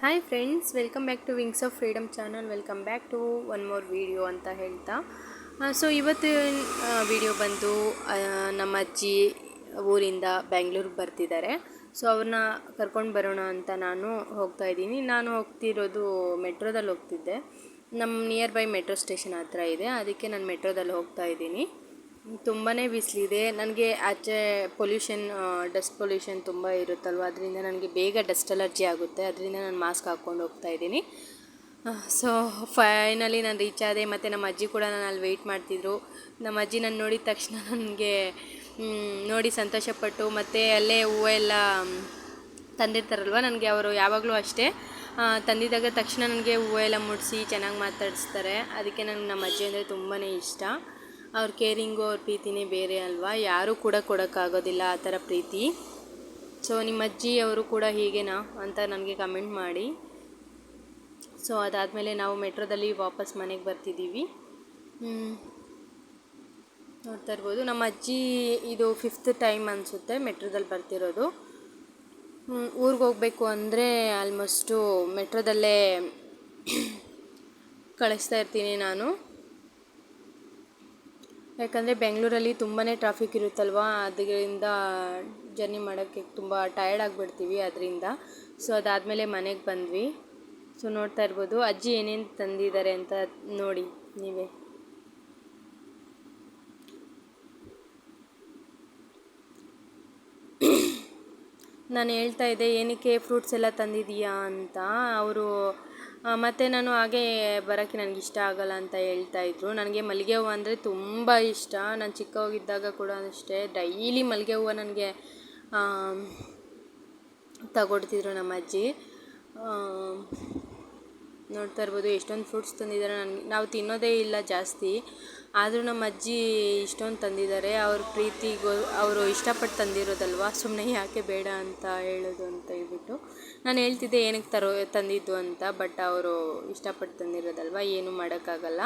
Hi friends welcome back to wings of freedom channel welcome back to one more video ಅಂತ ಹೇಳ್ತಾ so ಇವತ್ತು video ಬಂದು ನಮ್ಮ ಅಜ್ಜಿ ಊರಿಂದ ಬ್ಯಾಂಗ್ಳೂರಿಗೆ ಬರ್ತಿದ್ದಾರೆ. ಸೊ ಅವ್ರನ್ನ ಕರ್ಕೊಂಡು ಬರೋಣ ಅಂತ ನಾನು ಹೋಗ್ತಾ ಇದ್ದೀನಿ. ನಾನು ಹೋಗ್ತಿರೋದು ಮೆಟ್ರೋದಲ್ಲಿ ಹೋಗ್ತಿದ್ದೆ. ನಮ್ಮ ನಿಯರ್ ಬೈ ಮೆಟ್ರೋ ಸ್ಟೇಷನ್ ಹತ್ರ ಇದೆ. ಅದಕ್ಕೆ ನಾನು ಮೆಟ್ರೋದಲ್ಲಿ ಹೋಗ್ತಾ ಇದ್ದೀನಿ. ತುಂಬಾ ಬಿಸಿಲಿದೆ. ನನಗೆ ಆಚೆ ಪೊಲ್ಯೂಷನ್ ಡಸ್ಟ್ ಪೊಲ್ಯೂಷನ್ ತುಂಬ ಇರುತ್ತಲ್ವ? ಅದರಿಂದ ನನಗೆ ಬೇಗ ಡಸ್ಟ್ ಅಲರ್ಜಿ ಆಗುತ್ತೆ. ಅದರಿಂದ ನಾನು ಮಾಸ್ಕ್ ಹಾಕ್ಕೊಂಡು ಹೋಗ್ತಾ ಇದ್ದೀನಿ. ಸೊ ಫೈನಲಿ ನಾನು ರೀಚ್ ಆದೆ. ಮತ್ತು ನಮ್ಮ ಅಜ್ಜಿ ಕೂಡ ನಾನು ಅಲ್ಲಿ ವೆಯ್ಟ್ ಮಾಡ್ತಿದ್ರು. ನಮ್ಮ ಅಜ್ಜಿ ನಾನು ನೋಡಿದ ತಕ್ಷಣ ನನಗೆ ನೋಡಿ ಸಂತೋಷಪಟ್ಟು ಮತ್ತು ಅಲ್ಲೇ ಹೂವು ಎಲ್ಲ ಮ್, ತಂದಿರ್ತಾರಲ್ವ? ನನಗೆ ಅವರು ಯಾವಾಗಲೂ ಅಷ್ಟೇ. ತಂದಿದ್ದಾಗ ತಕ್ಷಣ ನನಗೆ ಹೂವು ಎಲ್ಲ ಮುಡಿಸಿ ಚೆನ್ನಾಗಿ ಮಾತಾಡಿಸ್ತಾರೆ. ಅದಕ್ಕೆ ನನಗೆ ನಮ್ಮ ಅಜ್ಜಿ ಅಂದರೆ ತುಂಬಾ ಇಷ್ಟ. ಅವ್ರ ಕೇರಿಂಗು ಅವ್ರ ಪ್ರೀತಿನೇ ಬೇರೆ ಅಲ್ವಾ? ಯಾರೂ ಕೂಡ ಕೊಡೋಕ್ಕಾಗೋದಿಲ್ಲ ಆ ಥರ ಪ್ರೀತಿ. ಸೊ ನಿಮ್ಮ ಅಜ್ಜಿ ಅವರು ಕೂಡ ಹೀಗೇನಾ ಅಂತ ನನಗೆ ಕಮೆಂಟ್ ಮಾಡಿ. ಸೊ ಅದಾದಮೇಲೆ ನಾವು ಮೆಟ್ರೋದಲ್ಲಿ ವಾಪಸ್ ಮನೆಗೆ ಬರ್ತಿದ್ದೀವಿ. ನೋಡ್ತಾ ಇರ್ಬೋದು. ನಮ್ಮ ಅಜ್ಜಿ ಇದು ಫಿಫ್ತ್ ಟೈಮ್ ಅನಿಸುತ್ತೆ ಮೆಟ್ರೋದಲ್ಲಿ ಬರ್ತಿರೋದು. ಊರಿಗೆ ಹೋಗಬೇಕು ಅಂದರೆ ಆಲ್ಮೋಸ್ಟು ಮೆಟ್ರೋದಲ್ಲೇ ಕಳಿಸ್ತಾ ಇರ್ತೀನಿ ನಾನು. ಯಾಕಂದರೆ ಬೆಂಗಳೂರಲ್ಲಿ ತುಂಬಾ ಟ್ರಾಫಿಕ್ ಇರುತ್ತಲ್ವ? ಅದರಿಂದ ಜರ್ನಿ ಮಾಡೋಕ್ಕೆ ತುಂಬ ಟಯರ್ಡ್ ಆಗಿಬಿಡ್ತೀವಿ ಅದರಿಂದ. ಸೊ ಅದಾದಮೇಲೆ ಮನೆಗೆ ಬಂದ್ವಿ. ಸೊ ನೋಡ್ತಾ ಇರ್ಬೋದು. ಅಜ್ಜಿ ಏನೇನು ತಂದಿದ್ದಾರೆ ಅಂತ ನೋಡಿ ನೀವೇ. ನಾನು ಹೇಳ್ತಾ ಇದ್ದೆ, ಏನಕ್ಕೆ ಫ್ರೂಟ್ಸ್ ಎಲ್ಲ ತಂದಿದೀಯಾ ಅಂತ. ಅವರು ಮತ್ತು ನಾನು ಹಾಗೆ ಬರೋಕ್ಕೆ ನನಗೆ ಇಷ್ಟ ಆಗಲ್ಲ ಅಂತ ಹೇಳ್ತಾ ಇದ್ರು. ನನಗೆ ಮಲ್ಲಿಗೆ ಹೂವು ಅಂದರೆ ತುಂಬ ಇಷ್ಟ. ನಾನು ಚಿಕ್ಕವಾಗಿದ್ದಾಗ ಕೂಡ ಅಷ್ಟೇ. ಡೈಲಿ ಮಲ್ಲಿಗೆ ಹೂವು ನನಗೆ ತಗೊಡ್ತಿದ್ರು ನಮ್ಮ ಅಜ್ಜಿ. ನೋಡ್ತಾ ಇರ್ಬೋದು, ಎಷ್ಟೊಂದು ಫ್ರೂಟ್ಸ್ ತಂದಿದ್ದಾರೆ ನನಗೆ. ನಾವು ತಿನ್ನೋದೇ ಇಲ್ಲ ಜಾಸ್ತಿ. ಆದರೂ ನಮ್ಮ ಅಜ್ಜಿ ಇಷ್ಟೊಂದು ತಂದಿದ್ದಾರೆ ಅವ್ರ ಪ್ರೀತಿಗೋ, ಅವರು ಇಷ್ಟಪಟ್ಟು ತಂದಿರೋದಲ್ವ? ಸುಮ್ಮನೆ ಯಾಕೆ ಬೇಡ ಅಂತ ಹೇಳೋದು ಅಂತ ಹೇಳ್ಬಿಟ್ಟು. ನಾನು ಹೇಳ್ತಿದ್ದೆ ಏನಕ್ಕೆ ತರೋ ತಂದಿದ್ದು ಅಂತ, ಬಟ್ ಅವರು ಇಷ್ಟಪಟ್ಟು ತಂದಿರೋದಲ್ವ, ಏನು ಮಾಡೋಕ್ಕಾಗಲ್ಲ.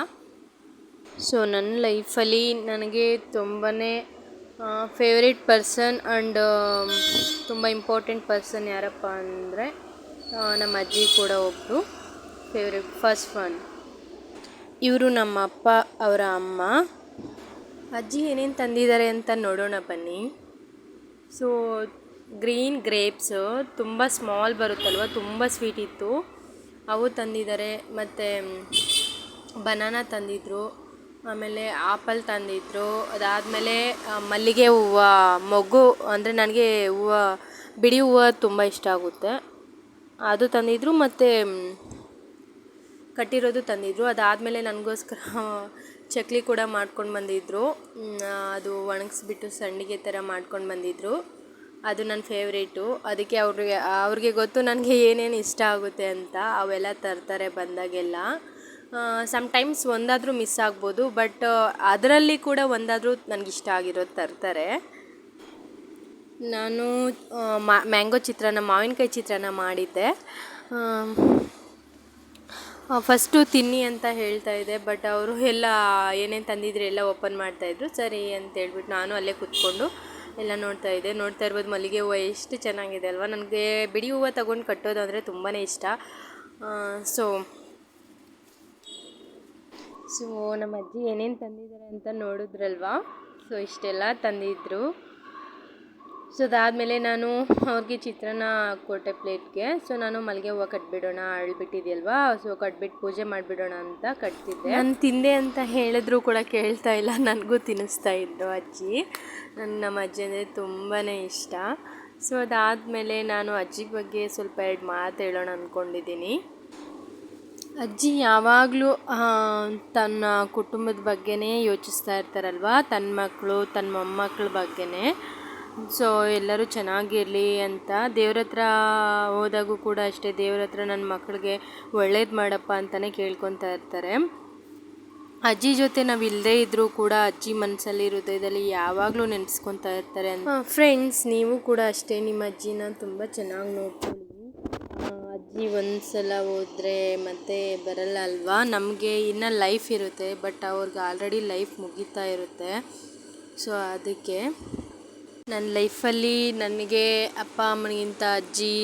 ಸೊ ನನ್ನ ಲೈಫಲ್ಲಿ ನನಗೆ ತುಂಬಾ ಫೇವ್ರೇಟ್ ಪರ್ಸನ್ ಆ್ಯಂಡ್ ತುಂಬ ಇಂಪಾರ್ಟೆಂಟ್ ಪರ್ಸನ್ ಯಾರಪ್ಪ ಅಂದರೆ ನಮ್ಮ ಅಜ್ಜಿ ಕೂಡ ಒಬ್ಬರು ಫೇವ್ರೇಟ್ ಫಸ್ಟ್ ಒನ್ ಇವರು ನಮ್ಮ ಅಪ್ಪ, ಅವರ ಅಮ್ಮ. ಅಜ್ಜಿ ಏನೇನು ತಂದಿದ್ದಾರೆ ಅಂತ ನೋಡೋಣ ಬನ್ನಿ. ಸೊ ಗ್ರೀನ್ ಗ್ರೇಪ್ಸ್ ತುಂಬ ಸ್ಮಾಲ್ ಬರುತ್ತಲ್ವ, ತುಂಬ ಸ್ವೀಟ್ ಇತ್ತು. ಅವು ತಂದಿದ್ದಾರೆ, ಮತ್ತು ಬನಾನಾ ತಂದಿದ್ರು, ಆಮೇಲೆ ಆಪಲ್ ತಂದಿದ್ರು, ಅದಾದಮೇಲೆ ಮಲ್ಲಿಗೆ ಹೂವು, ಮೊಗ್ಗು, ಅಂದರೆ ನನಗೆ ಹೂವು ಬಿಡಿ ಹೂವು ತುಂಬ ಇಷ್ಟ ಆಗುತ್ತೆ. ಅದು ತಂದಿದ್ರು, ಮತ್ತು ಕಟ್ಟಿರೋದು ತಂದಿದ್ರು. ಅದಾದಮೇಲೆ ನನಗೋಸ್ಕರ ಚಕ್ಲಿ ಕೂಡ ಮಾಡ್ಕೊಂಡು ಬಂದಿದ್ದರು ಅದು ಒಣಗಿಸ್ಬಿಟ್ಟು ಸಂಡಿಗೆ ಥರ ಮಾಡ್ಕೊಂಡು ಬಂದಿದ್ದರು ಅದು ನನ್ನ ಫೇವ್ರೇಟು. ಅದಕ್ಕೆ ಅವ್ರಿಗೆ ಅವ್ರಿಗೆ ಗೊತ್ತು ನನಗೆ ಏನೇನು ಇಷ್ಟ ಆಗುತ್ತೆ ಅಂತ ಅವೆಲ್ಲ ತರ್ತಾರೆ ಬಂದಾಗೆಲ್ಲ. ಸಮ್ಟೈಮ್ಸ್ ಒಂದಾದರೂ ಮಿಸ್ ಆಗ್ಬೋದು ಬಟ್ ಅದರಲ್ಲಿ ಕೂಡ ಒಂದಾದರೂ ನನಗಿಷ್ಟ ಆಗಿರೋದು ತರ್ತಾರೆ. ನಾನು ಮ್ಯಾಂಗೋ ಚಿತ್ರಾನ್ನ, ಮಾವಿನಕಾಯಿ ಚಿತ್ರಾನ್ನ ಮಾಡಿದ್ದೆ. ಫಸ್ಟು ತಿನ್ನಿ ಅಂತ ಹೇಳ್ತಾ ಇದ್ದೆ ಬಟ್ ಅವರು ಎಲ್ಲ ಏನೇನು ತಂದಿದ್ರು ಎಲ್ಲ ಓಪನ್ ಮಾಡ್ತಾಯಿದ್ರು ಸರಿ ಅಂತ ಹೇಳ್ಬಿಟ್ಟು ನಾನು ಅಲ್ಲೇ ಕೂತ್ಕೊಂಡು ಎಲ್ಲ ನೋಡ್ತಾ ಇದೆ. ನೋಡ್ತಾ ಇರ್ಬೋದು ಮಲ್ಲಿಗೆ ಹೂವು ಎಷ್ಟು ಚೆನ್ನಾಗಿದೆ ಅಲ್ವಾ? ನನಗೆ ಬಿಡಿ ಹೂವು ತಗೊಂಡು ಕಟ್ಟೋದು ಅಂದರೆ ತುಂಬಾ ಇಷ್ಟ ಸೊ ಸೊ ನಮ್ಮ ಅಜ್ಜಿ ಏನೇನು ತಂದಿದ್ದಾರೆ ಅಂತ ನೋಡಿದ್ರಲ್ವಾ? ಸೊ ಇಷ್ಟೆಲ್ಲ ತಂದಿದ್ರು. ಸೊ ಅದಾದಮೇಲೆ ನಾನು ಅವ್ರಿಗೆ ಚಿತ್ರಾನ್ನ ಕೊಟ್ಟೆ ಪ್ಲೇಟ್ಗೆ. ಸೊ ನಾನು ಮಲ್ಲಿಗೆ ಹೂವು ಕಟ್ಬಿಡೋಣ, ಅಳ್ಬಿಟ್ಟಿದೆಯಲ್ವಾ? ಸೊ ಕಟ್ಬಿಟ್ಟು ಪೂಜೆ ಮಾಡಿಬಿಡೋಣ ಅಂತ ಕಟ್ತಿದ್ದೆ. ನಾನು ತಿಂದೆ ಅಂತ ಹೇಳಿದ್ರು ಕೂಡ ಕೇಳ್ತಾ ಇಲ್ಲ, ನನಗೂ ತಿನ್ನಿಸ್ತಾ ಇದ್ದು ಅಜ್ಜಿ. ನನ್ನ ನಮ್ಮ ಅಜ್ಜಿ ಅಂದರೆ ತುಂಬಾ ಇಷ್ಟ. ಸೊ ಅದಾದಮೇಲೆ ನಾನು ಅಜ್ಜಿ ಬಗ್ಗೆ ಸ್ವಲ್ಪ ಎರಡು ಮಾತು ಹೇಳೋಣ ಅಂದ್ಕೊಂಡಿದ್ದೀನಿ ಅಜ್ಜಿ ಯಾವಾಗಲೂ ತನ್ನ ಕುಟುಂಬದ ಬಗ್ಗೆನೇ ಯೋಚಿಸ್ತಾ ಇರ್ತಾರಲ್ವ? ತನ್ನ ಮಕ್ಕಳು ತನ್ನ ಮೊಮ್ಮಕ್ಕಳ ಬಗ್ಗೆನೇ. ಸೊ ಎಲ್ಲರೂ ಚೆನ್ನಾಗಿರಲಿ ಅಂತ ದೇವ್ರ ಹತ್ರ ಹೋದಾಗೂ ಕೂಡ ಅಷ್ಟೇ ದೇವ್ರ ಹತ್ರ ನನ್ನ ಮಕ್ಕಳಿಗೆ ಒಳ್ಳೇದು ಮಾಡಪ್ಪ ಅಂತಲೇ ಕೇಳ್ಕೊತಾ ಇರ್ತಾರೆ. ಅಜ್ಜಿ ಜೊತೆ ನಾವು ಇಲ್ಲದೇ ಇದ್ದರೂ ಕೂಡ ಅಜ್ಜಿ ಮನಸ್ಸಲ್ಲಿ ಹೃದಯದಲ್ಲಿ ಯಾವಾಗಲೂ ನೆನೆಸ್ಕೊತಾ ಇರ್ತಾರೆ ಅಂತ. ಫ್ರೆಂಡ್ಸ್ ನೀವು ಕೂಡ ಅಷ್ಟೇ ನಿಮ್ಮ ಅಜ್ಜಿನ ತುಂಬ ಚೆನ್ನಾಗಿ ನೋಡ್ಕೊಳ್ಳಿ. ಅಜ್ಜಿ ಒಂದು ಸಲ ಹೋದರೆ ಮತ್ತೆ ಬರಲ್ಲ ಅಲ್ವಾ? ನಮಗೆ ಇನ್ನು ಲೈಫ್ ಇರುತ್ತೆ ಬಟ್ ಅವ್ರಿಗೆ ಆಲ್ರೆಡಿ ಲೈಫ್ ಮುಗೀತಾ ಇರುತ್ತೆ. ಸೊ ಅದಕ್ಕೆ ನನ್ನ ಲೈಫಲ್ಲಿ ನನಗೆ ಅಪ್ಪ, ಅಮ್ಮನಿಗಿಂತ ಅಜ್ಜಿ,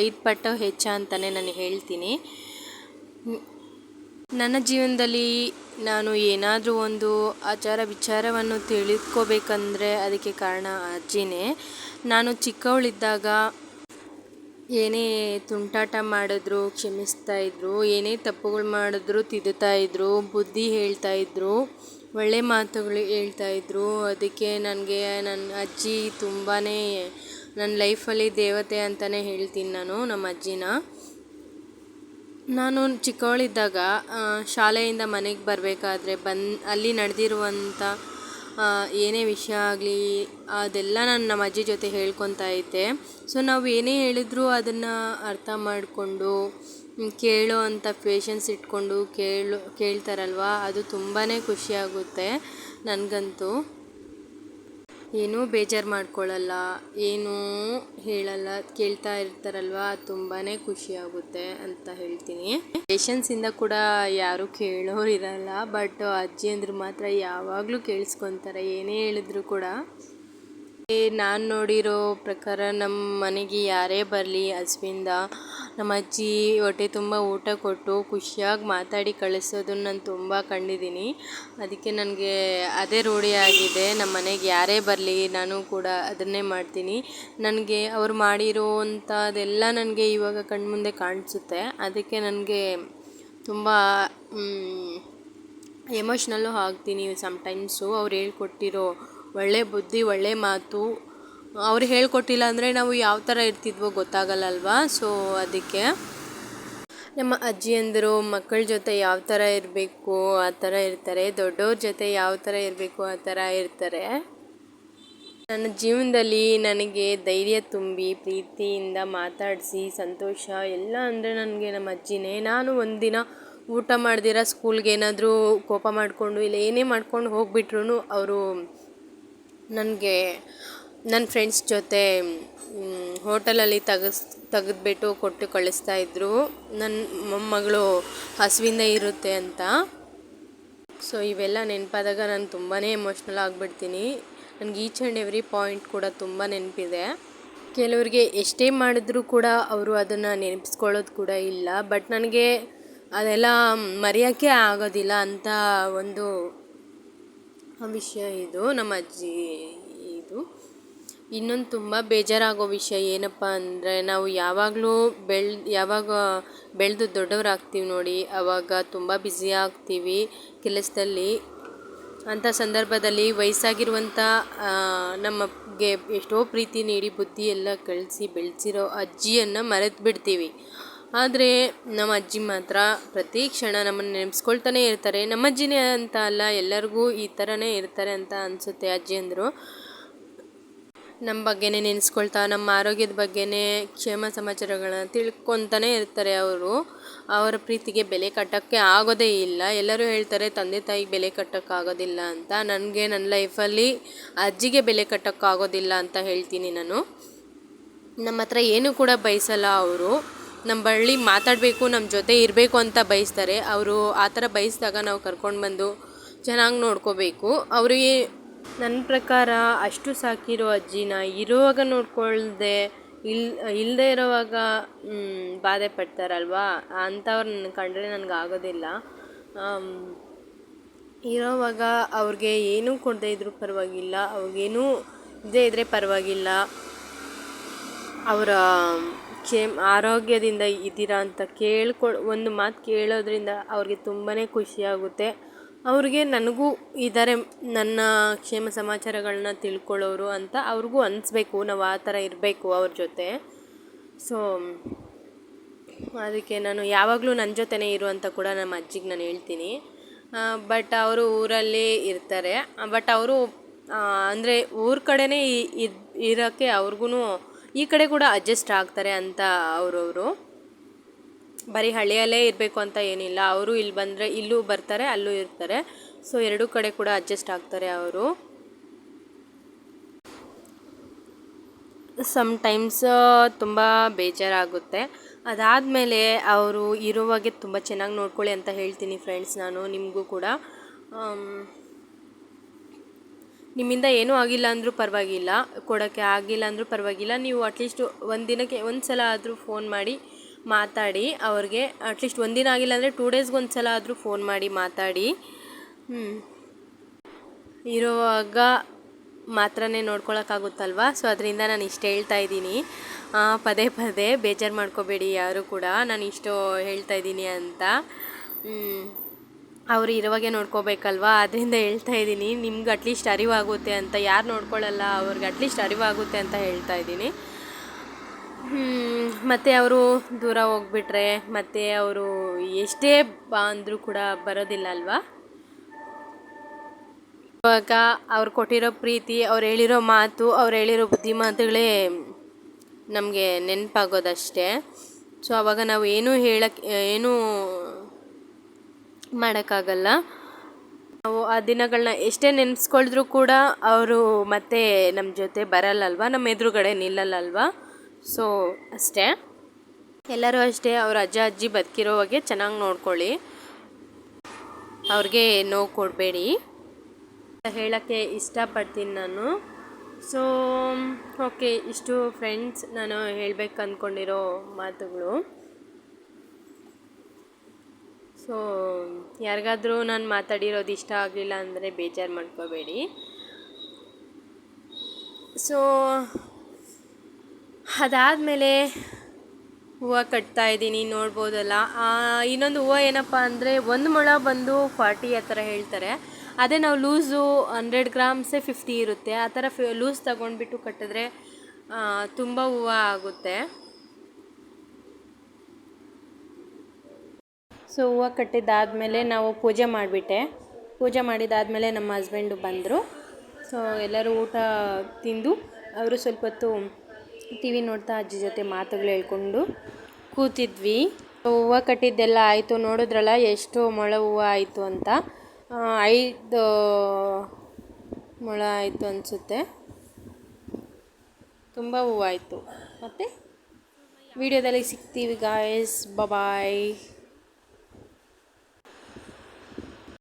ಐದು ಪಟ್ಟು ಹೆಚ್ಚ ಅಂತಲೇ ನಾನು ಹೇಳ್ತೀನಿ. ನನ್ನ ಜೀವನದಲ್ಲಿ ನಾನು ಏನಾದರೂ ಒಂದು ಆಚಾರ ವಿಚಾರವನ್ನು ತಿಳಿದುಕೋಬೇಕಂದ್ರೆ ಅದಕ್ಕೆ ಕಾರಣ ಅಜ್ಜಿನೇ. ನಾನು ಚಿಕ್ಕವಳಿದ್ದಾಗ ಏನೇ ತುಂಟಾಟ ಮಾಡಿದ್ರು, ಕ್ಷಮಿಸ್ತಾ ಇದ್ದರು ಏನೇ ತಪ್ಪುಗಳು ಮಾಡಿದ್ರು, ತಿದ್ದುತ್ತಾ ಇದ್ದರು ಬುದ್ಧಿ ಹೇಳ್ತಾ ಇದ್ರು ಒಳ್ಳೆ ಮಾತುಗಳು ಹೇಳ್ತಾ ಇದ್ರು. ಅದಕ್ಕೆ ನನಗೆ ನನ್ನ ಅಜ್ಜಿ ತುಂಬಾ ನನ್ನ ಲೈಫಲ್ಲಿ ದೇವತೆ ಅಂತಲೇ ಹೇಳ್ತೀನಿ ನಾನು, ನಮ್ಮ ಅಜ್ಜಿನ. ನಾನು ಚಿಕ್ಕವಳಿದ್ದಾಗ ಶಾಲೆಯಿಂದ ಮನೆಗೆ ಬರಬೇಕಾದ್ರೆ ಬಂದು, ಅಲ್ಲಿ ನಡೆದಿರುವಂಥ ಏನೇ ವಿಷಯ ಆಗಲಿ, ಅದೆಲ್ಲ ನಾನು ನಮ್ಮ ಅಜ್ಜಿ ಜೊತೆ ಹೇಳ್ಕೊತಾ ಇದ್ದೆ. ಸೊ ನಾವು ಏನೇ ಹೇಳಿದ್ರು ಅದನ್ನು ಅರ್ಥ ಮಾಡಿಕೊಂಡು ಕೇಳೋ ಅಂಥ ಪೇಷನ್ಸ್ ಇಟ್ಕೊಂಡು ಕೇಳು, ಕೇಳ್ತಾರಲ್ವ? ಅದು ತುಂಬಾ ಖುಷಿಯಾಗುತ್ತೆ ನನಗಂತೂ. ಏನೂ ಬೇಜಾರು ಮಾಡ್ಕೊಳ್ಳಲ್ಲ ಏನೂ ಹೇಳಲ್ಲ, ಕೇಳ್ತಾ ಇರ್ತಾರಲ್ವ? ಅದು ತುಂಬಾ ಖುಷಿಯಾಗುತ್ತೆ ಅಂತ ಹೇಳ್ತೀನಿ. ಪೇಷನ್ಸಿಂದ ಕೂಡ ಯಾರೂ ಕೇಳೋರು ಇರಲ್ಲ ಬಟ್ ಅಜ್ಜಿ ಅಂದ್ರೆ ಮಾತ್ರ ಯಾವಾಗಲೂ ಕೇಳಿಸ್ಕೊತಾರೆ, ಏನೇ ಹೇಳಿದ್ರು ಕೂಡ. ನಾನು ನೋಡಿರೋ ಪ್ರಕಾರ ನಮ್ಮ ಮನೆಗೆ ಯಾರೇ ಬರಲಿ ಹಸ್ವಿಂದ ನಮ್ಮ ಅಜ್ಜಿ ಹೊಟ್ಟೆ ತುಂಬ ಊಟ ಕೊಟ್ಟು ಖುಷಿಯಾಗಿ ಮಾತಾಡಿ ಕಳಿಸೋದನ್ನ ನಾನು ತುಂಬ ಕಂಡಿದ್ದೀನಿ. ಅದಕ್ಕೆ ನನಗೆ ಅದೇ ರೂಢಿಯಾಗಿದೆ ನಮ್ಮ ಮನೆಗೆ ಯಾರೇ ಬರಲಿ ನಾನು ಕೂಡ ಅದನ್ನೇ ಮಾಡ್ತೀನಿ. ನನಗೆ ಅವ್ರು ಮಾಡಿರೋವಂಥದ್ದೆಲ್ಲ ನನಗೆ ಇವಾಗ ಕಣ್ಮುಂದೆ ಕಾಣಿಸುತ್ತೆ. ಅದಕ್ಕೆ ನನಗೆ ತುಂಬ ಎಮೋಷ್ನಲ್ಲು ಆಗ್ತೀನಿ ಸಮ್ಟೈಮ್ಸು ಅವ್ರು ಹೇಳ್ಕೊಟ್ಟಿರೋ ಒಳ್ಳೆ ಬುದ್ಧಿ, ಒಳ್ಳೆ ಮಾತು ಅವ್ರು ಹೇಳ್ಕೊಟ್ಟಿಲ್ಲ ಅಂದರೆ ನಾವು ಯಾವ ಥರ ಇರ್ತಿದ್ವೋ ಗೊತ್ತಾಗಲ್ಲ ಅಲ್ವಾ ಸೊ ಅದಕ್ಕೆ ನಮ್ಮ ಅಜ್ಜಿ ಅಂದರು, ಮಕ್ಕಳ ಜೊತೆ ಯಾವ ಥರ ಇರಬೇಕು, ಆ ಥರ ಇರ್ತಾರೆ. ದೊಡ್ಡವ್ರ ಜೊತೆ ಯಾವ ಥರ ಇರಬೇಕು, ಆ ಥರ ಇರ್ತಾರೆ. ನನ್ನ ಜೀವನದಲ್ಲಿ ನನಗೆ ಧೈರ್ಯ ತುಂಬಿ, ಪ್ರೀತಿಯಿಂದ ಮಾತಾಡಿಸಿ, ಸಂತೋಷ ಎಲ್ಲ ಅಂದರೆ ನನಗೆ ನಮ್ಮ ಅಜ್ಜಿನೇ. ನಾನು ಒಂದಿನ ಊಟ ಮಾಡ್ದಿರ ಸ್ಕೂಲ್ಗೆ ಏನಾದರೂ ಕೋಪ ಮಾಡಿಕೊಂಡು ಇಲ್ಲ ಏನೇ ಮಾಡ್ಕೊಂಡು ಹೋಗ್ಬಿಟ್ರು ಅವರು ನನಗೆ ನನ್ನ ಫ್ರೆಂಡ್ಸ್ ಜೊತೆ ಹೋಟೆಲಲ್ಲಿ ತೆಗೆಸ್, ತೆಗೆದ್ಬಿಟ್ಟು ಕೊಟ್ಟು ಕಳಿಸ್ತಾ ಇದ್ದರು ನನ್ನ ಮೊಮ್ಮಗಳು ಹಸುವಿಂದ ಇರುತ್ತೆ ಅಂತ. ಸೊ ಇವೆಲ್ಲ ನೆನಪಾದಾಗ ನಾನು ತುಂಬಾ ಎಮೋಷ್ನಲ್ ಆಗಿಬಿಡ್ತೀನಿ. ನನಗೆ ಈಚ್ ಆ್ಯಂಡ್ ಎವ್ರಿ ಪಾಯಿಂಟ್ ಕೂಡ ತುಂಬ ನೆನಪಿದೆ. ಕೆಲವರಿಗೆ ಎಷ್ಟೇ ಮಾಡಿದ್ರೂ ಕೂಡ ಅವರು ಅದನ್ನು ನೆನಪಿಸ್ಕೊಳ್ಳೋದು ಕೂಡ ಇಲ್ಲ. ಬಟ್ ನನಗೆ ಅದೆಲ್ಲ ಮರೆಯೋಕ್ಕೆ ಆಗೋದಿಲ್ಲ ಅಂತ ಒಂದು ವಿಷಯ ಇದು. ನಮ್ಮ ಅಜ್ಜಿ ಇನ್ನೊಂದು ತುಂಬ ಬೇಜಾರಾಗೋ ವಿಷಯ ಏನಪ್ಪ ಅಂದರೆ ನಾವು ಯಾವಾಗಲೂ ಬೆಳ್, ಯಾವಾಗ ಬೆಳೆದು ದೊಡ್ಡವರಾಗ್ತೀವಿ ನೋಡಿ ಆವಾಗ ತುಂಬ ಬ್ಯುಸಿ ಆಗ್ತೀವಿ. ಕೆಲಸದಲ್ಲಿ ಅಂಥ ಸಂದರ್ಭದಲ್ಲಿ ವಯಸ್ಸಾಗಿರುವಂಥ ನಮಗೆ ಎಷ್ಟೋ ಪ್ರೀತಿ ನೀಡಿ ಬುದ್ಧಿ ಎಲ್ಲ ಕಳಿಸಿ ಬೆಳೆಸಿರೋ ಅಜ್ಜಿಯನ್ನು ಮರೆತು ಬಿಡ್ತೀವಿ ಆದರೆ ನಮ್ಮ ಅಜ್ಜಿ ಮಾತ್ರ ಪ್ರತಿ ಕ್ಷಣ ನಮ್ಮನ್ನು ನೆನೆಸ್ಕೊಳ್ತಾನೆ ಇರ್ತಾರೆ. ನಮ್ಮ ಅಜ್ಜಿನೇ ಅಂತ ಅಲ್ಲ, ಎಲ್ಲರಿಗೂ ಈ ಥರನೇ ಇರ್ತಾರೆ ಅಂತ ಅನಿಸುತ್ತೆ ಅಜ್ಜಿಯಂದರು ನಮ್ಮ ಬಗ್ಗೆನೇ ನೆನೆಸ್ಕೊಳ್ತಾ, ನಮ್ಮ ಆರೋಗ್ಯದ ಬಗ್ಗೆನೇ ಕ್ಷೇಮ ಸಮಾಚಾರಗಳನ್ನ ತಿಳ್ಕೊತಾನೆ ಇರ್ತಾರೆ ಅವರು. ಅವರ ಪ್ರೀತಿಗೆ ಬೆಲೆ ಕಟ್ಟೋಕ್ಕೆ ಆಗೋದೇ ಇಲ್ಲ. ಎಲ್ಲರೂ ಹೇಳ್ತಾರೆ, ತಂದೆ ತಾಯಿಗೆ ಬೆಲೆ ಕಟ್ಟೋಕ್ಕಾಗೋದಿಲ್ಲ ಅಂತ. ನನಗೆ ನನ್ನ ಲೈಫಲ್ಲಿ ಅಜ್ಜಿಗೆ ಬೆಲೆ ಕಟ್ಟೋಕ್ಕಾಗೋದಿಲ್ಲ ಅಂತ ಹೇಳ್ತೀನಿ ನಾನು. ನಮ್ಮ ಹತ್ರ ಏನೂ ಕೂಡ ಬಯಸಲ್ಲ ಅವರು. ನಮ್ಮ ಬಳ್ಳಿ ಮಾತಾಡಬೇಕು ನಮ್ಮ ಜೊತೆ ಇರಬೇಕು ಅಂತ ಬಯಸ್ತಾರೆ. ಅವರು ಆ ಥರ ಬಯಸಿದಾಗ ನಾವು ಕರ್ಕೊಂಡು ಬಂದು ಚೆನ್ನಾಗಿ ನೋಡ್ಕೋಬೇಕು. ಅವರಿಗೆ ನನ್ನ ಪ್ರಕಾರ ಅಷ್ಟು ಸಾಕಿರೋ ಅಜ್ಜಿನ ಇರುವಾಗ ನೋಡ್ಕೊಳ್ದೆ ಇಲ್ ಇಲ್ಲದೆ ಇರೋವಾಗ ಬಾಧೆ ಪಡ್ತಾರಲ್ವಾ? ಅಂಥವ್ರನ್ನ ಕಂಡ್ರೆ ನನಗೆ ಆಗೋದಿಲ್ಲ. ಇರೋವಾಗ ಅವ್ರಿಗೆ ಏನೂ ಕೊಡದೇ ಇದ್ರೂ ಪರವಾಗಿಲ್ಲ. ಅವ್ರಿಗೇನೂ ಇದೇ ಇದ್ದರೆ ಪರವಾಗಿಲ್ಲ. ಅವರ, ಕ್ಷೇಮ, ಆರೋಗ್ಯದಿಂದ ಇದ್ದೀರಾ ಅಂತ ಕೇಳ್ಕೊ, ಒಂದು ಮಾತು ಕೇಳೋದ್ರಿಂದ ಅವ್ರಿಗೆ ತುಂಬಾ ಖುಷಿಯಾಗುತ್ತೆ ಅವ್ರಿಗೆ ನನಗೂ ಇದ್ದಾರೆ ನನ್ನ ಕ್ಷೇಮ ಸಮಾಚಾರಗಳನ್ನ ತಿಳ್ಕೊಳ್ಳೋರು ಅಂತ ಅವ್ರಿಗೂ ಅನಿಸ್ಬೇಕು, ನಾವು ಆ ಥರ ಇರಬೇಕು ಅವ್ರ ಜೊತೆ. ಸೊ ಅದಕ್ಕೆ ನಾನು ಯಾವಾಗಲೂ ನನ್ನ ಜೊತೆನೇ ಇರು ಅಂತ ಕೂಡ ನಮ್ಮ ಅಜ್ಜಿಗೆ ನಾನು ಹೇಳ್ತೀನಿ. ಬಟ್ ಅವರು ಊರಲ್ಲಿ ಇರ್ತಾರೆ. ಬಟ್ ಅವರು ಅಂದರೆ ಊರ ಕಡೆನೇ ಇರೋಕ್ಕೆ ಅವ್ರಿಗೂ ಈ ಕಡೆ ಕೂಡ ಅಡ್ಜಸ್ಟ್ ಆಗ್ತಾರೆ ಅಂತ ಅವರವರು. ಬರೀ ಹಳ್ಳಿಯಲ್ಲೇ ಇರಬೇಕು ಅಂತ ಏನಿಲ್ಲ. ಅವರು ಇಲ್ಲಿ ಬಂದರೆ ಇಲ್ಲೂ ಬರ್ತಾರೆ, ಅಲ್ಲೂ ಇರ್ತಾರೆ. ಸೊ ಎರಡೂ ಕಡೆ ಕೂಡ ಅಡ್ಜಸ್ಟ್ ಆಗ್ತಾರೆ ಅವರು. ಸಮ್ಟೈಮ್ಸ್ ತುಂಬ ಬೇಜಾರಾಗುತ್ತೆ. ಅದಾದಮೇಲೆ ಅವರು ಇರುವಾಗೆ ತುಂಬ ಚೆನ್ನಾಗಿ ನೋಡ್ಕೊಳ್ಳಿ ಅಂತ ಹೇಳ್ತೀನಿ ಫ್ರೆಂಡ್ಸ್ ನಾನು, ನಿಮಗೂ ಕೂಡ. ನಿಮ್ಮಿಂದ ಏನೂ ಆಗಿಲ್ಲ ಅಂದರೂ ಪರವಾಗಿಲ್ಲ. ಕೊಡೋಕ್ಕೆ ಆಗಿಲ್ಲ ಅಂದರೂ ಪರವಾಗಿಲ್ಲ. ನೀವು ಅಟ್ಲೀಸ್ಟ್ ಒಂದು ದಿನಕ್ಕೆ ಒಂದು ಸಲ ಆದರೂ ಫೋನ್ ಮಾಡಿ ಮಾತಾಡಿ, ಅವ್ರಿಗೆ ಅಟ್ಲೀಸ್ಟ್ ಒಂದಿನ ಆಗಿಲ್ಲ ಅಂದರೆ ಟೂ ಡೇಸ್ಗೆ ಒಂದು ಸಲ ಆದರೂ ಫೋನ್ ಮಾಡಿ ಮಾತಾಡಿ. ಹ್ಞೂ ಇರುವಾಗ ಮಾತ್ರನೇ ನೋಡ್ಕೊಳಕ್ಕಾಗುತ್ತಲ್ವ? ಸೊ ಅದರಿಂದ ನಾನು ಇಷ್ಟು ಹೇಳ್ತಾ ಇದ್ದೀನಿ. ಪದೇ ಪದೇ ಬೇಜಾರು ಮಾಡ್ಕೋಬೇಡಿ ಯಾರು ಕೂಡ. ನಾನು ಇಷ್ಟು ಹೇಳ್ತಾ ಇದ್ದೀನಿ ಅಂತ. ಅವರು ಇರುವಾಗೆ ನೋಡ್ಕೋಬೇಕಲ್ವಾ? ಅದರಿಂದ ಹೇಳ್ತಾ ಇದ್ದೀನಿ. ನಿಮ್ಗೆ ಅಟ್ಲೀಸ್ಟ್ ಅರಿವಾಗುತ್ತೆ ಅಂತ. ಯಾರು ನೋಡ್ಕೊಳ್ಳಲ್ಲ ಅವ್ರಿಗೆ ಅಟ್ಲೀಸ್ಟ್ ಅರಿವಾಗುತ್ತೆ ಅಂತ ಹೇಳ್ತಾ ಇದ್ದೀನಿ. ಮತ್ತು ಅವರು ದೂರ ಹೋಗ್ಬಿಟ್ರೆ, ಮತ್ತು ಅವರು ಎಷ್ಟೇ ಬಾ ಅಂದರೂ ಕೂಡ ಬರೋದಿಲ್ಲ ಅಲ್ವಾ? ಇವಾಗ ಅವ್ರು ಕೊಟ್ಟಿರೋ ಪ್ರೀತಿ, ಅವ್ರು ಹೇಳಿರೋ ಮಾತು, ಅವ್ರು ಹೇಳಿರೋ ಬುದ್ಧಿಮಾತುಗಳೇ ನಮಗೆ ನೆನಪಾಗೋದಷ್ಟೇ. ಸೊ ಆವಾಗ ನಾವು ಏನೂ ಹೇಳಕ್ಕೆ ಏನೂ ಮಾಡೋಕ್ಕಾಗಲ್ಲ. ನಾವು ಆ ದಿನಗಳನ್ನ ಎಷ್ಟೇ ನೆನೆಸ್ಕೊಳಿದ್ರೂ ಕೂಡ ಅವರು ಮತ್ತೆ ನಮ್ಮ ಜೊತೆ ಬರಲ್ಲಲ್ವ? ನಮ್ಮ ಎದುರುಗಡೆ ನಿಲ್ಲಲ್ಲಲ್ವ? ಸೊ ಅಷ್ಟೇ. ಎಲ್ಲರೂ ಅಷ್ಟೇ, ಅವ್ರ ಅಜ್ಜ, ಅಜ್ಜಿ ಬದುಕಿರೋವಾಗೆ ಚೆನ್ನಾಗಿ ನೋಡ್ಕೊಳ್ಳಿ. ಅವ್ರಿಗೆ ನೋವು ಕೊಡಬೇಡಿ. ಹೇಳೋಕ್ಕೆ ಇಷ್ಟಪಡ್ತೀನಿ ನಾನು. ಸೊ ಓಕೆ ಇಷ್ಟು ಫ್ರೆಂಡ್ಸ್ ನಾನು ಹೇಳಬೇಕು ಅಂದ್ಕೊಂಡಿರೋ ಮಾತುಗಳು. ಸೊ ಯಾರಿಗಾದರೂ ನಾನು ಮಾತಾಡಿರೋದು ಇಷ್ಟ ಆಗಲಿಲ್ಲ ಅಂದರೆ ಬೇಜಾರು ಮಾಡ್ಕೋಬೇಡಿ. ಸೊ ಅದಾದಮೇಲೆ ಹೂವು ಕಟ್ತಾ ಇದ್ದೀನಿ, ನೋಡ್ಬೋದಲ್ಲ. ಇನ್ನೊಂದು ಹೂವು ಏನಪ್ಪ ಅಂದರೆ ಒಂದು ಮೊಳ ಬಂದು ಫಾರ್ಟಿ ಆ ಥರ ಹೇಳ್ತಾರೆ. ಅದೇ ನಾವು ಲೂಸು ಹಂಡ್ರೆಡ್ ಗ್ರಾಮ್ಸೇ ಫಿಫ್ಟಿ ಇರುತ್ತೆ. ಆ ಥರ ಫಿ, ಲೂಸ್ ತಗೊಂಡ್ಬಿಟ್ಟು ಕಟ್ಟಿದ್ರೆ ತುಂಬ ಹೂವು ಆಗುತ್ತೆ. ಸೊ, ಹೂವು ಕಟ್ಟಿದ್ದಾದಮೇಲೆ ನಾವು ಪೂಜೆ ಮಾಡಿಬಿಟ್ಟೆ. ಪೂಜೆ ಮಾಡಿದಾದಮೇಲೆ ನಮ್ಮ ಹಸ್ಬೆಂಡು ಬಂದರು. ಸೊ, ಎಲ್ಲರೂ ಊಟ ತಿಂದು, ಅವರು ಸ್ವಲ್ಪ ಹೊತ್ತು ಟಿ ವಿ ನೋಡ್ತಾ ಅಜ್ಜಿ ಜೊತೆ ಮಾತುಗಳು ಹೇಳ್ಕೊಂಡು ಕೂತಿದ್ವಿ. ಹೂವು ಕಟ್ಟಿದ್ದೆಲ್ಲ ಆಯಿತು, ನೋಡಿದ್ರಲ್ಲ ಎಷ್ಟು ಮೊಳ ಹೂವು ಆಯಿತು ಅಂತ. ಐದು ಮೊಳ ಆಯಿತು ಅನಿಸುತ್ತೆ. ತುಂಬ ಹೂವು ಆಯಿತು. ಮತ್ತು ವಿಡಿಯೋದಲ್ಲಿ ಸಿಗ್ತೀವಿ ಗಾಯಸ್ ಬಾಯ್